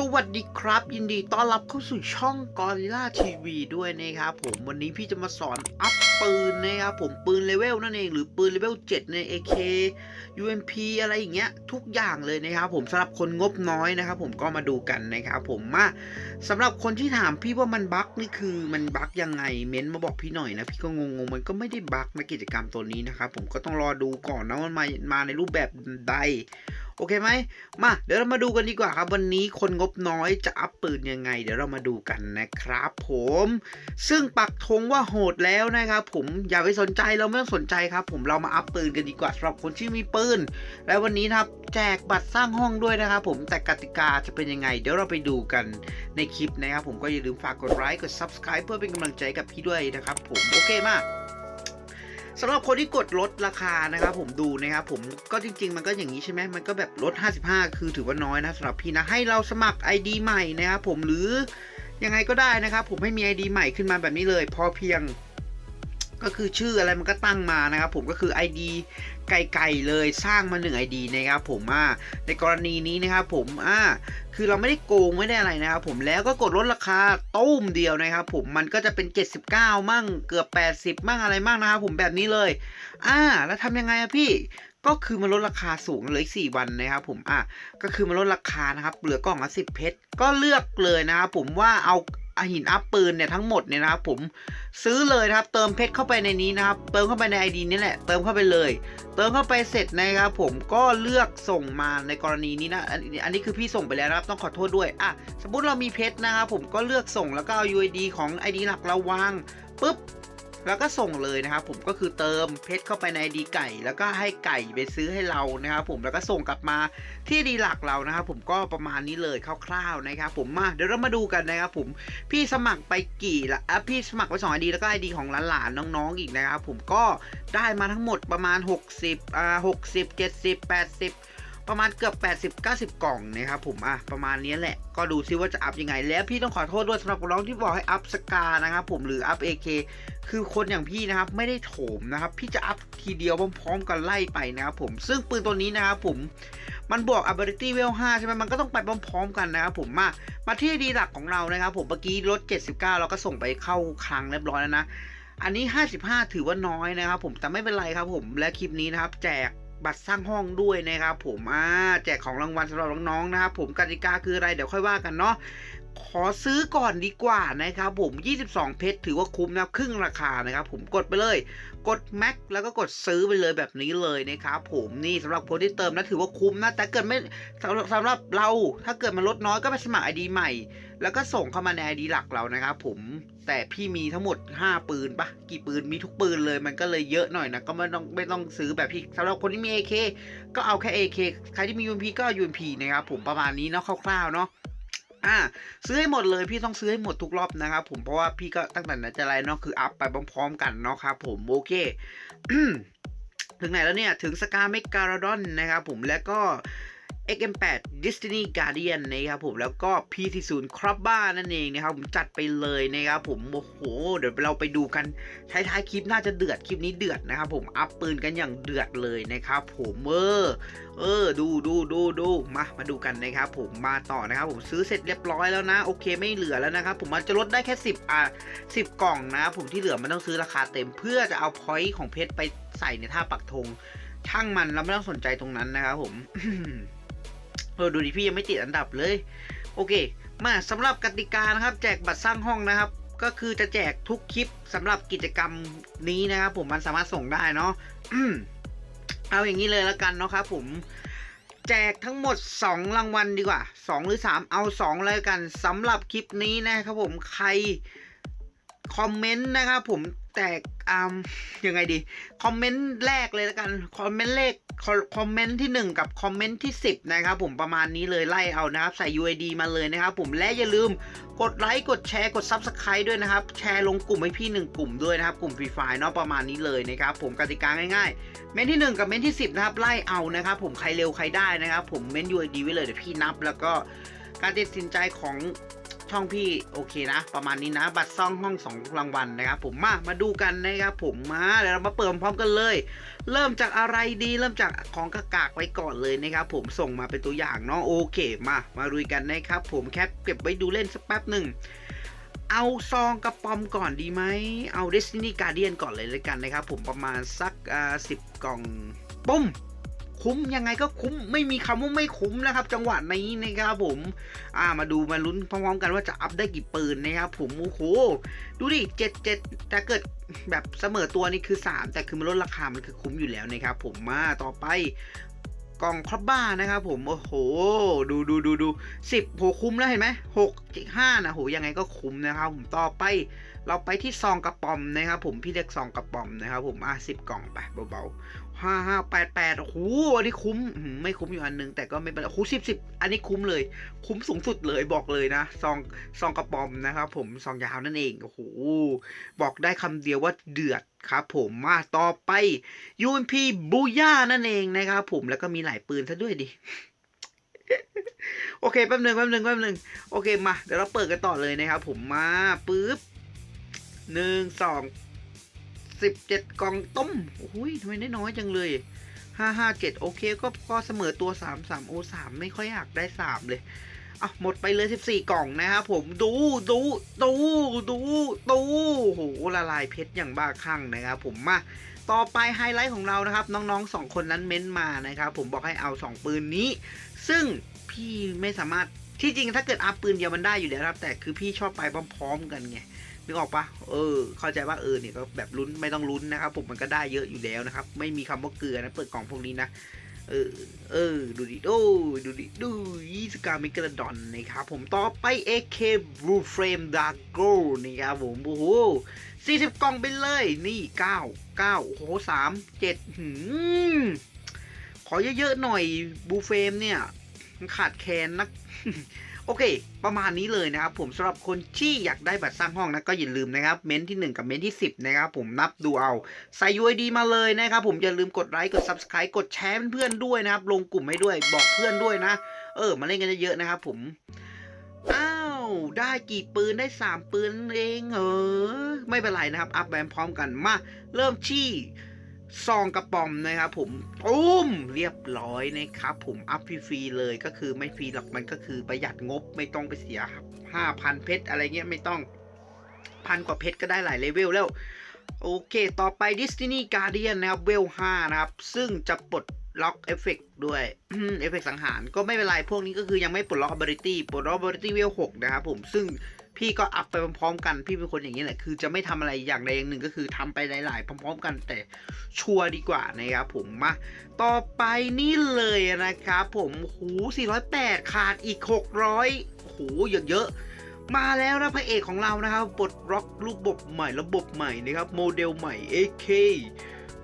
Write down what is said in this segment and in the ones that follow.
สวัสดีครับ ยินดีต้อนรับเข้าสู่ช่องกอริล่าทีวีด้วยนะครับผมวันนี้พี่จะมาสอนอัพปืนนะครับผมปืนเลเวลนั่นเองหรือปืนเลเวล7ใน AK UMP อะไรอย่างเงี้ยทุกอย่างเลยนะครับผมสำหรับคนงบน้อยนะครับผมก็มาดูกันนะครับผมมาสำหรับคนที่ถามพี่ว่ามันบั๊กนี่คือมันบั๊กยังไงเม้นมาบอกพี่หน่อยนะพี่ก็งงๆมันก็ไม่ได้บั๊กในกิจกรรมตัวนี้นะครับผมก็ต้องรอดูก่อนนะมันมามาในรูปแบบใด โอเคไหมมาเดี๋ยวเรามาดูกันดีกว่าครับ วันนี้คนงบน้อยจะอัพปืนยังไง เดี๋ยวเรามาดูกันนะครับผม ซึ่งปักธงว่าโหดแล้วนะครับผมอย่าไปสนใจเราไม่ต้องสนใจครับ ผมเรามาอัพปืนกันดีกว่าสำหรับคนที่มีปืนและวันนี้นะครับแจกบัตรสร้างห้องด้วยนะครับผมแต่กติกาจะเป็นยังไง เดี๋ยวเราไปดูกันในคลิปนะครับผมก็อย่าลืมฝากกดไลค์กด subscribe เพื่อเป็นกำลังใจกับพี่ด้วยนะครับผมโอเคมาก สำหรับคนที่กดลดราคานะครับผมดูนะครับผมก็จริง ๆ มันก็อย่างนี้ใช่ไหมมันก็แบบลด 55 คือถือว่าน้อยนะสำหรับพี่นะให้เราสมัคร ID ใหม่นะครับผมหรือยังไงก็ได้นะครับผมให้มี ID ใหม่ขึ้นมาแบบนี้เลย พอเพียงก็คือชื่ออะไรมันก็ตั้งมานะครับผมก็คือ ID ไก่ๆเลยสร้างมา1 ID นะครับผมอ่าในกรณีนี้นะครับผมอ่าคือเราไม่ได้โกงไม่ได้อะไรนะครับผมแล้วก็กดลดราคาตุ้มเดียวนะครับผมมันก็จะเป็น 79 มั่งเกือบ 80 มั่งอะไรมั่งนะครับผมแบบนี้เลยอ่าแล้วทำยังไงอะพี่ก็คือมันลดราคาสูงเลย4วันนะครับผมอะก็คือมันลดราคานะครับเหลือกล่องละ10เพชรก็เลือกเลยนะครับผมว่าเอา หินอัพปืนเนี่ยทั้งหมดเนี่ยนะครับผมซื้อเลยนะครับเติมเพชรเข้าไปในนี้นะครับ เติมเข้าไปใน ID นี่แหละเติมเข้าไปเลย เติมเข้าไปเสร็จนะครับผมก็เลือกส่งมาในกรณีนี้นะอันอันนี้คือพี่ส่งไปแล้วนะครับต้องขอโทษด้วยอะสมมติเรามีเพชรนะครับผมก็เลือกส่งแล้วก็เอา UID ของ ID หลักเราวางปุ๊บ แล้วก็ส่งเลยนะครับผมก็คือเติมเพชรเข้าไปในดีไก่ แล้วก็ให้ไก่ไปซื้อให้เรานะครับผมแล้วก็ส่งกลับมาที่ดีหลักเรานะครับผมก็ประมาณนี้เลยคร่าวๆนะครับผมมาเดี๋ยวเรามาดูกันนะครับผมพี่สมัครไปกี่ละอะพี่สมัครไป2 ID แล้วก็ ID ของหลานๆน้องๆอีกนะครับผมก็ได้มาทั้งหมดประมาณ 60อ่า60 70 80 ประมาณเกือบ 80-90 กล่องนะครับผมอะประมาณนี้แหละ ก็ดูซิว่าจะอัพยังไง แล้วพี่ต้องขอโทษด้วยสำหรับน้องที่บอกให้อัพสกานะครับผมหรืออัพ AK คือคนอย่างพี่นะครับไม่ได้โถมนะครับ พี่จะอัพทีเดียวพร้อมๆกันไล่ไปนะครับผมซึ่งปืนตัวนี้นะครับผมมันบวก ability level 5ใช่ไหมมันก็ต้องไปพร้อมๆกันนะครับผมมามาที่ดีหลักของเรานะครับผมเมื่อกี้ลด 79 เราก็ส่งไปเข้าคลังเรียบร้อยแล้วนะอันนี้ 55 ถือว่าน้อยนะครับผมแต่ไม่เป็นไรครับผมและคลิปนี้นะครับ แจก บัตรสร้างห้องด้วยนะครับผมอ่าแจกของรางวัลสำหรับน้องๆนะครับผมกติกาคืออะไรเดี๋ยวค่อยว่ากันเนาะขอซื้อก่อนดีกว่านะครับผม 22 เพชรถือว่าคุ้มนะครึ่งราคานะครับผมกดไปเลย กดแม็กแล้วก็กดซื้อไปเลยแบบนี้เลยนะครับผมนี่สำหรับคนที่เติมนะถือว่าคุ้มนะ แต่เกิดไม่สำหรับสำหรับเราถ้าเกิดมันลดน้อยก็ไปสมัคร ID ใหม่ แล้วก็ส่งเข้ามาใน ID หลักเรานะครับผม แต่พี่มีทั้งหมด 5 ปืนปะกี่ปืนมีทุกปืนเลย มันก็เลยเยอะหน่อยนะ ก็ไม่ต้องไม่ต้องซื้อแบบพี่สำหรับคนที่มี AK ก็เอาแค่ AK ใครที่มี UMP ก็ UMP นะครับผมประมาณนี้เนาะคร่าวๆเนาะอ่าซื้อให้หมดเลยพี่ต้องซื้อให้หมดทุกรอบนะครับผมเพราะว่าพี่ก็ตั้งแต่ไหนแต่ไรเนาะคืออัพไปพร้อมๆกันเนาะครับผมโอเคถึงไหนแล้วเนี่ยถึงสกาเมกการ์ดอนนะครับผมแล้วก็ XM8 Destiny Guardian นะครับผมแล้วก็ P40 c r o b b a นั่นเองนะครับผมจัดไปเลยนะครับผมโอ้โห เดี๋ยวเราไปดูกันท้ายๆคลิปน่าจะเดือดคลิปนี้เดือดนะครับผมอัพปืนกันอย่างเดือดเลยนะครับผมเออเออดูดูดูดูมามาดูกันนะครับผมมาต่อนะครับผมซื้อเสร็จเรียบร้อยแล้วนะโอเคไม่เหลือแล้วนะครับผมมันจะลดได้แค่ 10อะ10 กล่องนะผมที่เหลือมันต้องซื้อราคาเต็มเพื่อจะเอาพอยต์ของเพชรไปใส่ในท่าปักธงช่างมันเราไม่ต้องสนใจตรงนั้นนะครับผม เออดูดิพี่ยังไม่ติดอันดับเลย โอเค มาสำหรับกติกานะครับ แจกบัตรสร้างห้องนะครับ ก็คือจะแจกทุกคลิปสำหรับกิจกรรมนี้นะครับ ผมมันสามารถส่งได้เนาะเอาอย่างนี้เลยแล้วกันเนาะครับผมแจกทั้งหมด 2 รางวัลดีกว่า 2 หรือ 3 เอา 2 เลยกันสำหรับคลิปนี้นะครับผมใคร คอมเมนต์นะครับผมแตกอ่ายังไงดีคอมเมนต์แรกเลยแล้วกันคอมเมนต์เลขคอมเมนต์ที่ 1 กับคอมเมนต์ที่ 10 นะครับผมประมาณนี้เลยไล่เอานะครับ ใส่ UID มาเลยนะครับผมและอย่าลืมกดไลค์กดแชร์กด Subscribe ด้วยนะครับ แชร์ลงกลุ่มให้พี่ 1 กลุ่มด้วยนะครับ กลุ่มฟรีไฟเนาะประมาณนี้เลยนะครับผมกติกาง่ายๆ เมนที่ 1 กับเมนที่ 10 นะครับ ไล่เอานะครับผมใครเร็วใครได้นะครับผมเมน UID ไว้เลยเดี๋ยวพี่นับ แล้วก็การตัดสินใจของ ช่องพี่โอเคนะ ประมาณนี้นะ บัตรซ่องห้องสองรางวัลนะครับผมมามาดูกันนะครับผมมาเดี๋ยวเรามาเปิดพร้อมกันเลย เริ่มจากอะไรดีเริ่มจากของกากากไว้ก่อนเลยนะครับผมส่งมาเป็นตัวอย่างเนาะโอเคมามาลุยกันนะครับผมแคปเก็บไว้ดูเล่นสักแป๊บหนึ่งเอาซองกระป๋อมก่อนดีไหม เอา Destiny Guardian ก่อนเลยเลยกันนะครับผมประมาณสักอ่าสิบกล่องปุ้ม คุ้มยังไงก็คุ้มไม่มีคำว่าไม่คุ้มนะครับ จังหวะนี้นะครับผมอ่ามาดูมาลุ้นพร้อมๆกันว่าจะอัพได้กี่ปืนนะครับผมโอ้โหดูดิเจ็ดเจ็ดแต่เกิดแบบเสมอตัวนี่คือ 3 แต่คือมันลดราคามันคือคุ้มอยู่แล้วนะครับผมมาต่อไปกล่องครอบบ้านะครับผม โอ้โห ดูดูดูดูสิบโหคุ้มแล้วเห็นไหมหกห้านะโหยังไงก็คุ้มนะครับผมต่อไป เราไปที่ซองกระป๋อมนะครับผมพี่เรียกซองกระป๋อมนะครับผมอะสิบกล่องไปเบาๆ ห้าห้าแปดแปดโอ้โหอันนี้คุ้มไม่คุ้มอยู่อันนึง แต่ก็ไม่เป็นไรโอ้โหสิบสิบอันนี้คุ้มเลย คุ้มสูงสุดเลยบอกเลยนะซองซองกระป๋อมนะครับผมซองยาวนั่นเองโอ้โหบอกได้คำเดียวว่าเดือดครับผมมาต่อไป UMP บูย่านั่นเองนะครับผมแล้วก็มีหลายปืนซะด้วยดิโอเคแป๊บหนึ่งแป๊บหนึ่งแป๊บหนึ่งโอเคมาเดี๋ยวเราเปิดกันต่อเลยนะครับผมมาปึ๊บหนึ่งสอง สิบเจ็ดกล่องต้มโอ้ยทำไมได้น้อยจังเลยห้าห้าเจ็ดโอเคก็ก็เสมอตัวสามสามโอสามไม่ค่อยอยากได้สามเลยอะหมดไปเลยสิบสี่กล่องนะครับผมดูดูดูดูดูโหละลายเพชรอย่างบ้าคลั่งนะครับผมมาต่อไปไฮไลท์ของเรานะครับ น้องๆสองคนนั้นเม้นมานะครับ ผมบอกให้เอา 2 ปืนนี้ ซึ่งพี่ไม่สามารถ ที่จริงถ้าเกิดอัพปืนเดียวมันได้อยู่แล้วครับ แต่คือพี่ชอบไปพร้อมๆกันไงนึกออกปะเออ เข้าใจว่าเออเนี่ยก็แบบลุ้นไม่ต้องลุ้นนะครับ ผมมันก็ได้เยอะอยู่แล้วนะครับ ไม่มีคำว่าเกลือนะเปิดกล่องพวกนี้นะเออ เออ ดูดิ โอ้ ดูดิ ดูยี่สกามิกระดอนนะครับ ผมต่อไป AK Blue Frame Dark Go นี่ครับผม โอ้โหสี่สิบกล่องไปเลย นี่เก้าเก้าโอ้โหสามเจ็ดหืมขอเยอะๆหน่อยบูเฟมเนี่ย ขาดแคลนนัก โอเค ประมาณนี้เลยนะครับ ผมสำหรับคนที่อยากได้บัตรสร้างห้องนะก็อย่าลืมนะครับ เม้นที่ 1 กับเม้นที่ 10 นะครับผมนับดูเอา ใส่ UID มาเลยนะครับ ผมอย่าลืมกดไลค์กด Subscribe กดแชร์เพื่อนๆด้วยนะครับ ลงกลุ่มให้ด้วยบอกเพื่อนด้วยนะ เออ มาเล่นกันเยอะๆนะครับผมอ้าวได้กี่ปืนได้ 3 ปืนเองเออไม่เป็นไรนะครับ อัพแบมพร้อมกันมาเริ่มที่ ซองกระป๋อมนะครับผมตุ้มเรียบร้อยนะครับผมอัพฟรีเลยก็คือไม่ฟรีหรอกมันก็คือประหยัดงบไม่ต้องไปเสียห้าพันเพชรอะไรเงี้ยไม่ต้องพันกว่าเพชรก็ได้หลายเลเวลแล้ว โอเค ต่อไป Destiny Guardian นะครับเวล5นะครับ ซึ่งจะปลดล็อกเอฟเฟกด้วยเอฟเฟกสังหารก็ไม่เป็นไร พวกนี้ก็คือยังไม่ปลดล็อก ability ปลดล็อก ability เวล6นะครับผมซึ่ง พี่ก็อัพไปพร้อมๆกัน พี่เป็นคนอย่างนี้แหละ คือจะไม่ทำอะไรอย่างใดอย่างหนึ่งก็คือทำไปหลาย ๆ พร้อม ๆ กันแต่ชัวร์ดีกว่านะครับผมมา ต่อไปนี่เลยนะครับผมหู408 ขาดอีก 600หูเยอะเยอะๆมาแล้วนะพระเอกของเรานะครับปลดล็อกรูปบบใหม่ระบบใหม่นะครับ โมเดลใหม่ AK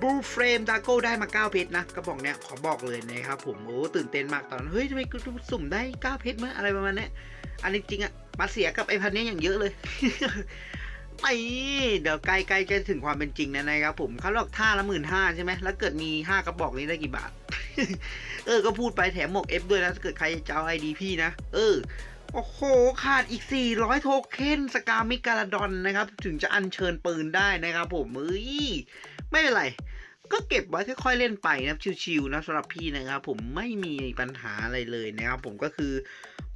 บูเฟรมดาโก้ได้มา 9 เพชรนะกระบอกเนี้ยขอบอกเลยนะครับผม โอ้ตื่นเต้นมากตอนนั้นเฮ้ยทำไมกูสุ่มได้ 9 เพชรมั้ยอะไรประมาณเนี้ย อันนี้จริงอะมาเสียกับไอ้พันนี้อย่างเยอะเลยไอ้เดี๋ยวใกล้ๆจะถึงความเป็นจริงนะนะครับผมเขาหลอกท่าละหมื่นห้าใช่ไหมแล้วเกิดมี5กระบอกนี้ได้กี่บาท เออ ก็พูดไปแถมหมวก F ด้วยนะถ้าเกิดใครจะเอาไอดีพี่นะ เออ โอ้โห ขาดอีก 400 โทเค็นสกามิการาดอนนะครับ ถึงจะอัญเชิญปืนได้นะครับผมเอ้ยไม่เป็นไร ก็เก็บไว้ค่อยๆเล่นไปนะครับชิวๆนะสำหรับพี่นะครับผมไม่มีปัญหาอะไรเลยนะครับผมก็คือ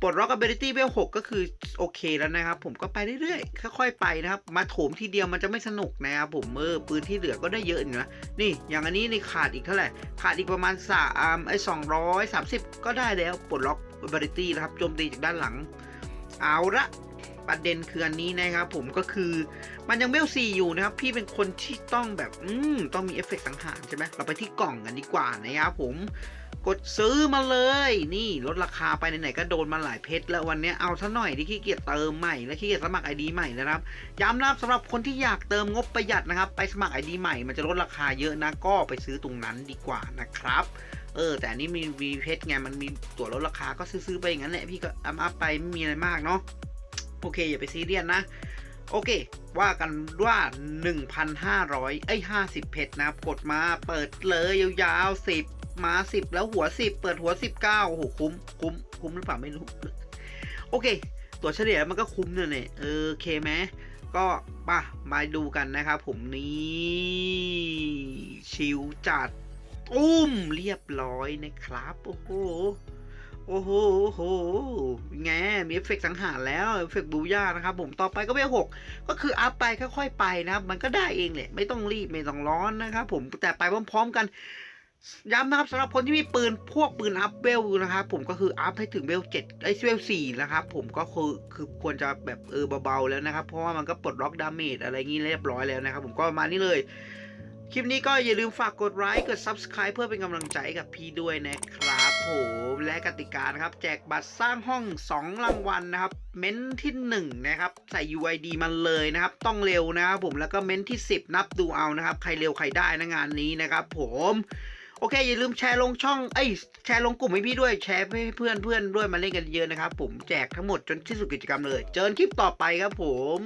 ปลดล็อก ability เวล6ก็คือโอเคแล้วนะครับ ผมก็ไปเรื่อยๆค่อยๆไปนะครับ มาโถมทีเดียวมันจะไม่สนุกนะครับผมเออปืนที่เหลือก็ได้เยอะอยู่นะนี่อย่างอันนี้ในขาดอีกเท่าไหร่ขาดอีกประมาณสามไอ้สองร้อยสามสิบก็ได้แล้วปลดล็อก ability นะครับโจมตีจากด้านหลัง เอาละ ประเด็นคืออันนี้นะครับผมก็คือมันยังเวล4อยู่นะครับ พี่เป็นคนที่ต้องแบบอืมต้องมีเอฟเฟกต์สังหารใช่ไหมเราไปที่กล่องกันดีกว่านะครับผมกดซื้อมาเลย นี่ลดราคาไปไหนๆก็โดนมาหลายเพชรแล้ววันนี้เอาซะหน่อยที่ขี้เกียจเติมใหม่และขี้เกียจสมัครไอดีใหม่นะครับย้ำนะครับสำหรับคนที่อยากเติมงบประหยัดนะครับ ไปสมัครไอดีใหม่มันจะลดราคาเยอะนะก็ไปซื้อตรงนั้นดีกว่านะครับเออแต่อันนี้มีวีเพชรไงมันมีตั๋วลดราคาก็ซื้อๆไปอย่างนั้นแหละพี่ก็อัพอัพไปไม่มีอะไรมากเนาะ โอเค อย่าไปซีเรียสนะ โอเค ว่ากันว่า 1,500 ไอ้ย50 เพชรนะครับ กดมาเปิดเลยยาวๆ 10 มา 10 แล้วหัว 10 เปิดหัว 19 โอ้โห คุ้ม คุ้ม คุ้มหรือเปล่าไม่รู้ โอเค ตัวเฉลี่ยมันก็คุ้มเนี่ยเนี่ยเออโอเคไหมก็มามาดูกันนะครับผมนี่ชิวจัดอุ้มเรียบร้อยนะครับ โอ้โห โอ้โหโอ้โหไงมีเอฟเฟกต์สังหารแล้วเอฟเฟกต์บูย่านะครับผมต่อไปก็เวลหกก็คืออัพไปค่อยๆไปนะครับมันก็ได้เองแหละไม่ต้องรีบไม่ต้องร้อนนะครับผมแต่ไปพร้อมๆกันย้ำนะครับสำหรับคนที่มีปืนพวกปืนอัพเวลนะครับผมก็คืออัพให้ถึงเวลเจ็ดไอ้เวลสี่นะครับผมก็คือคือควรจะแบบเออเบาๆแล้วนะครับ เพราะว่ามันก็ปลดล็อกดาเมจอะไรงี้เรียบร้อยแล้วนะครับผมก็ประมาณนี้เลย คลิปนี้ก็อย่าลืมฝากกดไลค์กด Subscribe เพื่อเป็นกำลังใจกับพี่ด้วยนะครับผมและกติกานะครับ แจกบัตรสร้างห้อง 2 รางวัลนะครับ เม้นที่1นะครับใส่ UID มันเลยนะครับ ต้องเร็วนะครับผมแล้วก็เม้นที่ 10 นับดูเอานะครับ ใครเร็วใครได้นะงานนี้นะครับผมโอเค อย่าลืมแชร์ลงช่องเอ้ยแชร์ลงกลุ่มให้พี่ด้วยแชร์ให้เพื่อนเพื่อนด้วยมาเล่นกันเยอะนะครับผมแจกทั้งหมดจนที่สุดกิจกรรมเลย เจอกันคลิปต่อไปครับผม